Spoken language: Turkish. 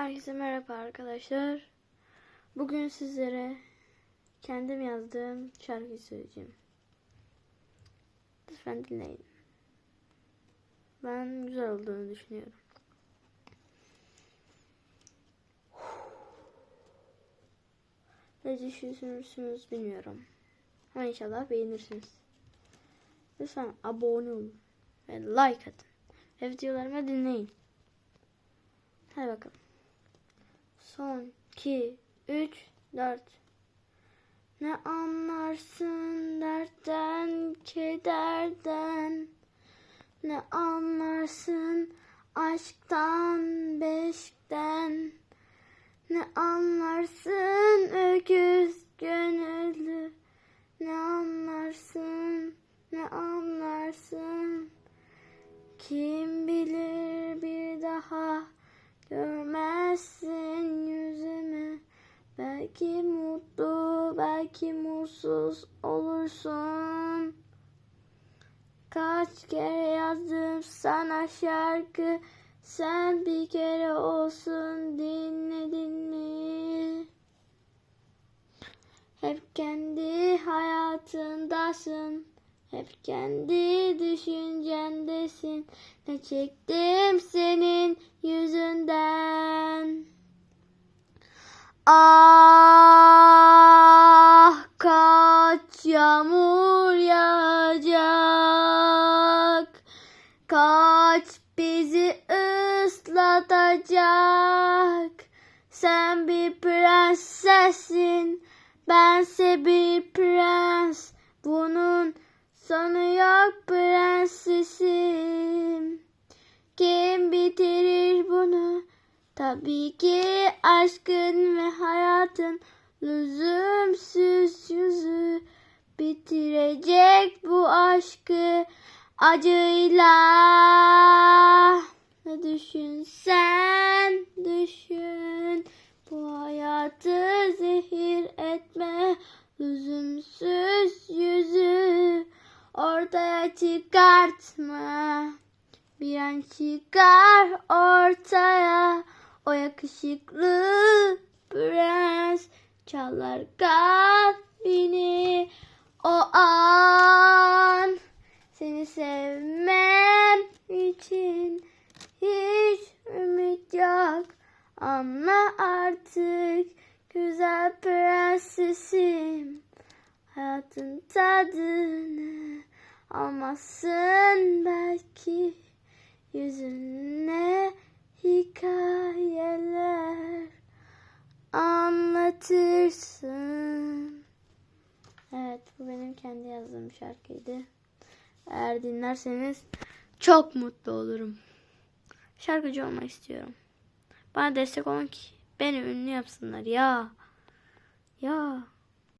Herkese merhaba arkadaşlar. Bugün sizlere kendim yazdığım şarkıyı söyleyeceğim. Lütfen dinleyin. Ben güzel olduğunu düşünüyorum. Ne düşünürsünüz bilmiyorum. Ama inşallah beğenirsiniz. Lütfen abone olun ve like atın. Ve videolarımı dinleyin. Hadi bakalım. Son 2, 3, 4. Ne anlarsın dertten, kederden. Ne anlarsın aşktan, beşikten. Ne anlarsın öküz gönüllü. Ne anlarsın, ne anlarsın. Kim bilir Belki mutlu, belki mutsuz olursun. Kaç kere yazdım sana şarkı, sen bir kere olsun dinledin mi? Hep kendi hayatındasın. Hep kendi düşüncendesin. Ne çektim senin yüzünden. Ah kaç yağmur yağacak. Kaç bizi ıslatacak. Sen bir prensessin. Bense bir prens. Bunun sonu yok prensesim. Kim bitirir bunu? Tabii ki aşkın ve hayatın lüzumsuz yüzü bitirecek bu aşkı acıyla. Ne düşünsen düşün bu hayatı zehir etme lüzumsuz yüzü ortaya çıkartma. Bir an çıkar ortaya o yakışıklı prens çalar kalbini o an seni sevmem için hiç ümit yok. Anla artık güzel prensesim. Hayatın tadını almazsın belki yüzüne anlatırsın. Evet bu benim kendi yazdığım şarkıydı. Eğer dinlerseniz çok mutlu olurum. Şarkıcı olmak istiyorum. Bana destek olun ki beni ünlü yapsınlar ya. Ya.